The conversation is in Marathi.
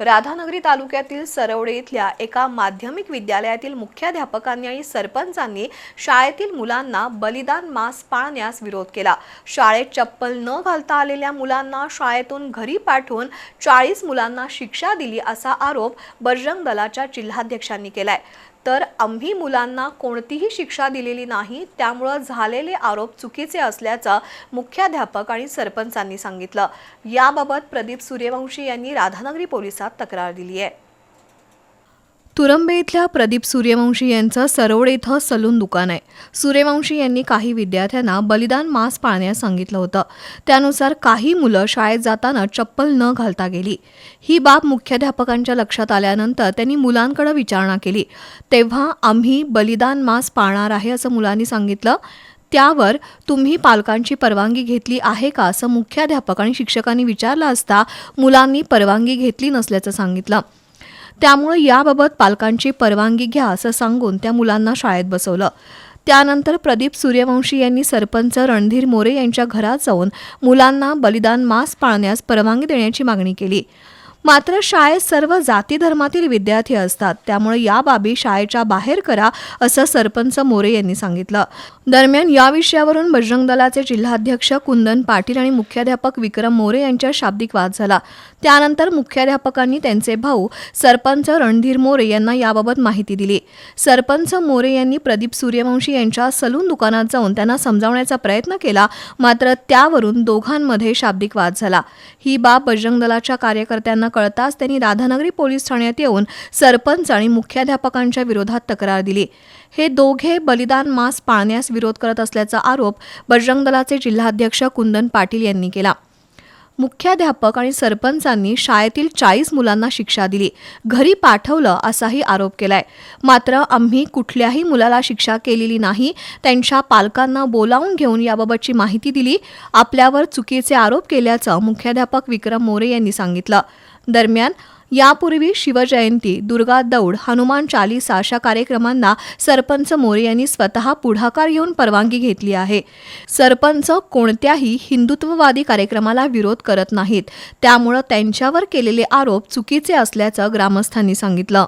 राधानगरी तालुक्यातील सरवडे इथल्या एका माध्यमिक विद्यालयातील मुख्याध्यापकांनी आणि सरपंचांनी शाळेतील मुलांना बलिदान मास पाळण्यास विरोध केला. शाळेत चप्पल न घालता आलेल्या मुलांना शाळेतून घरी पाठवून चाळीस मुलांना शिक्षा दिली असा आरोप बजरंग दलाच्या जिल्हाध्यक्षांनी केलाय. तर आम्ही मुलांना कोणतीही शिक्षा दिलेली नाही त्यामुळं झालेले आरोप चुकीचे असल्याचं मुख्याध्यापक आणि सरपंचांनी सांगितलं. याबाबत प्रदीप सूर्यवंशी यांनी राधानगरी पोलिसात तक्रार दिली आहे. तुरंबे इथल्या प्रदीप सूर्यवंशी यांचं सरोड इथं सलून दुकान आहे. सूर्यवंशी यांनी काही विद्यार्थ्यांना बलिदान मास पाळण्यास सांगितलं होतं. त्यानुसार काही मुलं शाळेत जाताना चप्पल न घालता गेली. ही बाब मुख्याध्यापकांच्या लक्षात आल्यानंतर त्यांनी मुलांकडे विचारणा केली. तेव्हा आम्ही बलिदान मास पाळणार आहे असं मुलांनी सांगितलं. त्यावर तुम्ही पालकांची परवानगी घेतली आहे का असं मुख्याध्यापक आणि शिक्षकांनी विचारलं असता मुलांनी परवानगी घेतली नसल्याचं सांगितलं. त्यामुळे याबाबत पालकांची परवानगी घ्या असं सांगून त्या मुलांना शाळेत बसवलं. त्यानंतर प्रदीप सूर्यवंशी यांनी सरपंच रणधीर मोरे यांच्या घरात जाऊन मुलांना बलिदान मास पाळण्यास परवानगी देण्याची मागणी केली. मात्र शाळेत सर्व जाती धर्मातील विद्यार्थी असतात. त्यामुळे या बाबी शाळेच्या बाहेर करा असं सरपंच मोरे यांनी सांगितलं. दरम्यान या विषयावरून बजरंग दलाचे जिल्हाध्यक्ष कुंदन पाटील आणि मुख्याध्यापक विक्रम मोरे यांच्या शाब्दिक वाद झाला. त्यानंतर मुख्याध्यापकांनी त्यांचे भाऊ सरपंच रणधीर मोरे यांना याबाबत माहिती दिली. सरपंच मोरे यांनी प्रदीप सूर्यवंशी यांच्या सलून दुकानात जाऊन त्यांना समजावण्याचा प्रयत्न केला मात्र त्यावरून दोघांमध्ये शाब्दिक वाद झाला. ही बाब बजरंग दलाच्या कार्यकर्त्यांना कळताच त्यांनी राधानगरी पोलीस ठाण्यात येऊन सरपंच आणि मुख्याध्यापकांच्या विरोधात तक्रार दिली. हे दोघे बलिदान मास पाळण्यास विरोध करत असल्याचा आरोप बजरंग दलाचे जिल्हाध्यक्ष कुंदन पाटील यांनी केला. मुख्याध्यापक आणि सरपंचांनी शाळेतील चाळीस मुलांना शिक्षा दिली. घरी पाठवलं असाही आरोप केलाय. मात्र आम्ही कुठल्याही मुलाला शिक्षा केलेली नाही. त्यांच्या पालकांना बोलावून घेऊन याबाबतची माहिती दिली. आपल्यावर चुकीचे आरोप केल्याचं मुख्याध्यापक विक्रम मोरे यांनी सांगितलं. दरम्यान यापूर्वी शिवजयंती दुर्गा दौड हनुमान चालीसा अशा कार्यक्रमांना सरपंच मोरे यांनी स्वतः पुढाकार घेऊन परवानगी घेतली आहे. सरपंच कोणत्याही हिंदुत्ववादी कार्यक्रमाला विरोध करत नाहीत. त्यामुळं त्यांच्यावर केलेले आरोप चुकीचे असल्याचं ग्रामस्थांनी सांगितलं.